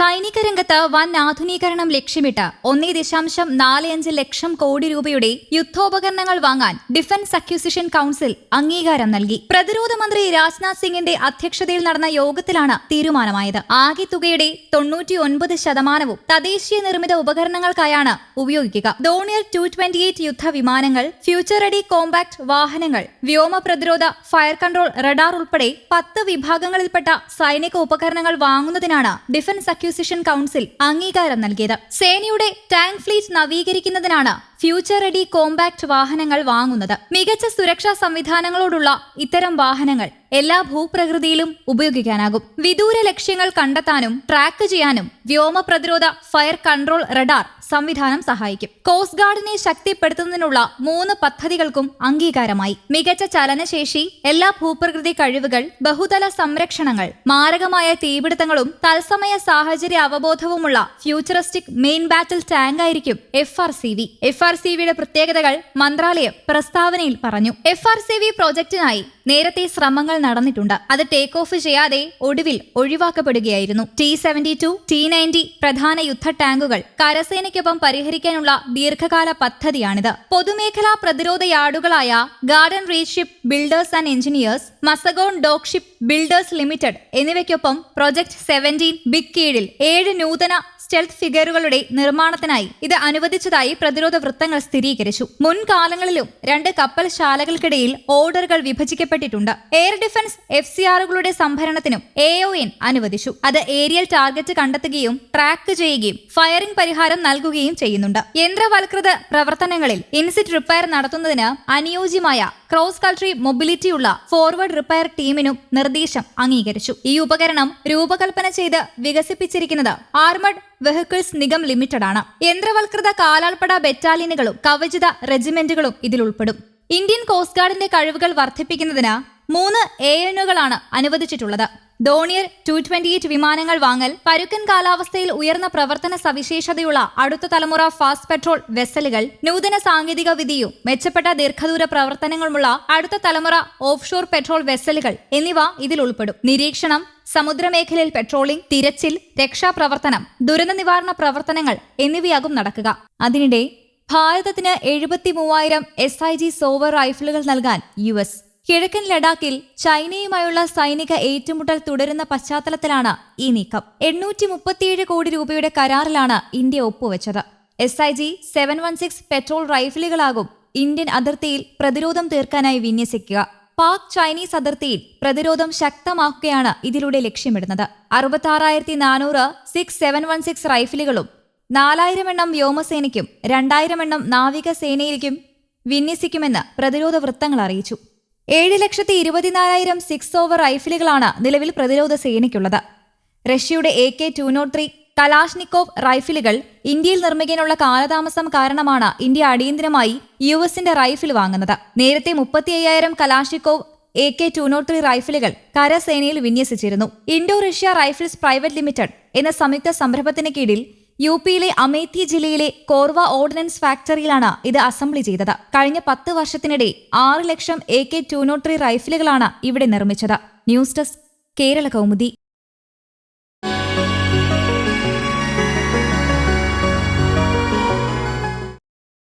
സൈനിക രംഗത്ത് വൻ ആധുനീകരണം ലക്ഷ്യമിട്ട് ഒന്നേ ദശാംശം നാല് അഞ്ച് ലക്ഷം കോടി രൂപയുടെ യുദ്ധോപകരണങ്ങൾ വാങ്ങാൻ ഡിഫൻസ് അക്യൂസിഷൻ കൌൺസിൽ അംഗീകാരം നൽകി. പ്രതിരോധ മന്ത്രി രാജ്നാഥ് സിംഗിന്റെ അധ്യക്ഷതയിൽ നടന്ന യോഗത്തിലാണ് തീരുമാനമായത്. ആകെ തുകയുടെ തൊണ്ണൂറ്റി ഒൻപത് ശതമാനവും തദ്ദേശീയ നിർമ്മിത ഉപകരണങ്ങൾക്കായാണ് ഉപയോഗിക്കുക. ഡോണിയർ ടു ട്വന്റി എയ്റ്റ് യുദ്ധവിമാനങ്ങൾ ഫ്യൂച്ചർ റെഡി കോമ്പാക്ട് വാഹനങ്ങൾ വ്യോമ പ്രതിരോധ ഫയർ കൺട്രോൾ റഡാർ ഉൾപ്പെടെ പത്ത് വിഭാഗങ്ങളിൽപ്പെട്ട സൈനിക ഉപകരണങ്ങൾ വാങ്ങുന്നതിനാണ് ഡിഫൻസ് അക്യൂസിഷൻ കൗൺസിൽ അംഗീകാരം നൽകിയത്. സേനയുടെ ടാങ്ക് ഫ്ലീറ്റ് നവീകരിക്കുന്നതിനാണ് ഫ്യൂച്ചർ റെഡി കോമ്പാക്ട് വാഹനങ്ങൾ വാങ്ങുന്നത്. മികച്ച സുരക്ഷാ സംവിധാനങ്ങളോടുള്ള ഇത്തരം വാഹനങ്ങൾ എല്ലാ ഭൂപ്രകൃതിയിലും ഉപയോഗിക്കാനാകും. വിദൂര ലക്ഷ്യങ്ങൾ കണ്ടെത്താനും ട്രാക്ക് ചെയ്യാനും വ്യോമ പ്രതിരോധ ഫയർ കൺട്രോൾ റഡാർ സംവിധാനം സഹായിക്കും. കോസ്റ്റ് ഗാർഡിനെ ശക്തിപ്പെടുത്തുന്നതിനുള്ള മൂന്ന് പദ്ധതികൾക്കും അംഗീകാരമായി. മികച്ച ചലനശേഷി എല്ലാ ഭൂപ്രകൃതി കഴിവുകൾ ബഹുതല സംരക്ഷണങ്ങൾ മാരകമായ തീപിടുത്തങ്ങളും തത്സമയ സാഹചര്യ അവബോധവുമുള്ള ഫ്യൂച്ചറിസ്റ്റിക് മെയിൻ ബാറ്റിൽ ടാങ്ക് ആയിരിക്കും F R C V. F R C വിയുടെ പ്രത്യേകതകൾ മന്ത്രാലയം പ്രസ്താവനയിൽ പറഞ്ഞു. എഫ് ആർ സി വി പ്രോജക്റ്റിനായി നേരത്തെ ശ്രമങ്ങൾ നടന്നിട്ടുണ്ട്. അത് ടേക്ക് ഓഫ് ചെയ്യാതെ ഒടുവിൽ ഒഴിവാക്കപ്പെടുകയായിരുന്നു. T seventy two T ninety പ്രധാന യുദ്ധ ടാങ്കുകൾ കരസേനയ്ക്കൊപ്പം പരിഹരിക്കാനുള്ള ദീർഘകാല പദ്ധതിയാണിത്. പൊതുമേഖലാ പ്രതിരോധ യാർഡുകളായ garden reach ship builders and engineers Mazagon dock ship builders limited എന്നിവയ്ക്കൊപ്പം പ്രൊജക്ട് സെവന്റീൻ ബിഗ് കീഴിൽ ഏഴ് നൂതന സ്റ്റെൽത്ത് ഫിഗറുകളുടെ നിർമ്മാണത്തിനായി ഇത് അനുവദിച്ചതായി പ്രതിരോധ വൃത്തങ്ങൾ സ്ഥിരീകരിച്ചു. മുൻകാലങ്ങളിലും രണ്ട് കപ്പൽ ശാലകൾക്കിടയിൽ ഓർഡറുകൾ വിഭജിക്കപ്പെട്ടിട്ടുണ്ട് എയർ ഡിഫൻസ് എഫ് സി ആറുകളുടെ സംഭരണത്തിനും എ ഒ എൻ അനുവദിച്ചു. അത് ഏരിയൽ ടാർഗറ്റ് കണ്ടെത്തുകയും ട്രാക്ക് ചെയ്യുകയും ഫയറിംഗ് പരിഹാരം നൽകുകയും ചെയ്യുന്നുണ്ട്. യന്ത്രവൽകൃത പ്രവർത്തനങ്ങളിൽ ഇൻസിറ്റ് റിപ്പയർ നടത്തുന്നതിന് അനുയോജ്യമായ ക്രോസ് കൾട്രി മൊബിലിറ്റിയുള്ള ഫോർവേഡ് റിപ്പയർ ടീമിനും നിർദ്ദേശം അംഗീകരിച്ചു. ഈ ഉപകരണം രൂപകൽപ്പന ചെയ്ത് വികസിപ്പിച്ചിരിക്കുന്നത് ആർമഡ് വെഹിക്കിൾസ് നിഗം ലിമിറ്റഡ് ആണ്. യന്ത്രവൽകൃത കാലാൾപ്പട ബറ്റാലിയനുകളും കവചിത റെജിമെന്റുകളും ഇതിൽ ഉൾപ്പെടും ഇന്ത്യൻ കോസ്റ്റ് ഗാർഡിന്റെ കഴിവുകൾ വർദ്ധിപ്പിക്കുന്നതിന് മൂന്ന് എ എനുകളാണ് അനുവദിച്ചിട്ടുള്ളത്. ഡോണിയർ ടു ട്വന്റി എയ്റ്റ് വിമാനങ്ങൾ വാങ്ങൽ പരുക്കൻ കാലാവസ്ഥയിൽ ഉയർന്ന പ്രവർത്തന സവിശേഷതയുള്ള അടുത്ത തലമുറ ഫാസ്റ്റ് പെട്രോൾ വെസലുകൾ നൂതന സാങ്കേതിക വിധിയും മെച്ചപ്പെട്ട ദീർഘദൂര പ്രവർത്തനങ്ങളുമുള്ള അടുത്ത തലമുറ ഓഫ്ഷോർ പെട്രോൾ വെസലുകൾ എന്നിവ ഇതിൽ ഉൾപ്പെടും. നിരീക്ഷണം സമുദ്രമേഖലയിൽ പെട്രോളിംഗ് തിരച്ചിൽ രക്ഷാപ്രവർത്തനം ദുരന്ത നിവാരണ പ്രവർത്തനങ്ങൾ എന്നിവയാകും നടക്കുക. അതിനിടെ ഭാരതത്തിന് എഴുപത്തി മൂവായിരം എസ് ഐ ജി സോവർ റൈഫിളുകൾ നൽകാൻ യു എസ് കിഴക്കൻ ലഡാക്കിൽ ചൈനയുമായുള്ള സൈനിക ഏറ്റുമുട്ടൽ തുടരുന്ന പശ്ചാത്തലത്തിലാണ് ഈ നീക്കം. എണ്ണൂറ്റി മുപ്പത്തിയേഴ് കോടി രൂപയുടെ കരാറിലാണ് ഇന്ത്യ ഒപ്പുവെച്ചത്. S I G seven one six patrol റൈഫിലുകളാകും Indian അതിർത്തിയിൽ പ്രതിരോധം തീർക്കാനായി വിന്യസിക്കുക. പാക് ചൈനീസ് അതിർത്തിയിൽ പ്രതിരോധം ശക്തമാക്കുകയാണ് ഇതിലൂടെ ലക്ഷ്യമിടുന്നത്. അറുപത്തി ആറായിരത്തി നാനൂറ് സിക്സ് സെവൻ വൺ സിക്സ് റൈഫിലുകളും നാലായിരം എണ്ണം വ്യോമസേനയ്ക്കും രണ്ടായിരം എണ്ണം നാവികസേനയിലേക്കും വിന്യസിക്കുമെന്ന് പ്രതിരോധ വൃത്തങ്ങൾ അറിയിച്ചു. ഏഴ് ലക്ഷത്തി ഇരുപത്തിനാലായിരം സിക്സ് ഓവർ റൈഫിലുകളാണ് നിലവിൽ പ്രതിരോധ സേനയ്ക്കുള്ളത്. റഷ്യയുടെ A K two nought three Kalashnikov റൈഫിലുകൾ ഇന്ത്യയിൽ നിർമ്മിക്കാനുള്ള കാലതാമസം കാരണമാണ് ഇന്ത്യ അടിയന്തിരമായി യു എസിന്റെ റൈഫിൽ വാങ്ങുന്നത്. നേരത്തെ മുപ്പത്തി അയ്യായിരം Kalashnikov A K two nought three റൈഫിലുകൾ കരസേനയിൽ വിന്യസിച്ചിരുന്നു. Indo Russia rifles private limited എന്ന സംയുക്ത സംരംഭത്തിന് കീഴിൽ യു പിയിലെ അമേത്തി ജില്ലയിലെ കോർവ ഓർഡിനൻസ് ഫാക്ടറിയിലാണ് ഇത് അസംബ്ലി ചെയ്തത്. കഴിഞ്ഞ പത്ത് വർഷത്തിനിടെ ആറ് ലക്ഷം A K two nought three റൈഫിലുകളാണ് ഇവിടെ നിർമ്മിച്ചത്. News desk Kerala Kaumudi.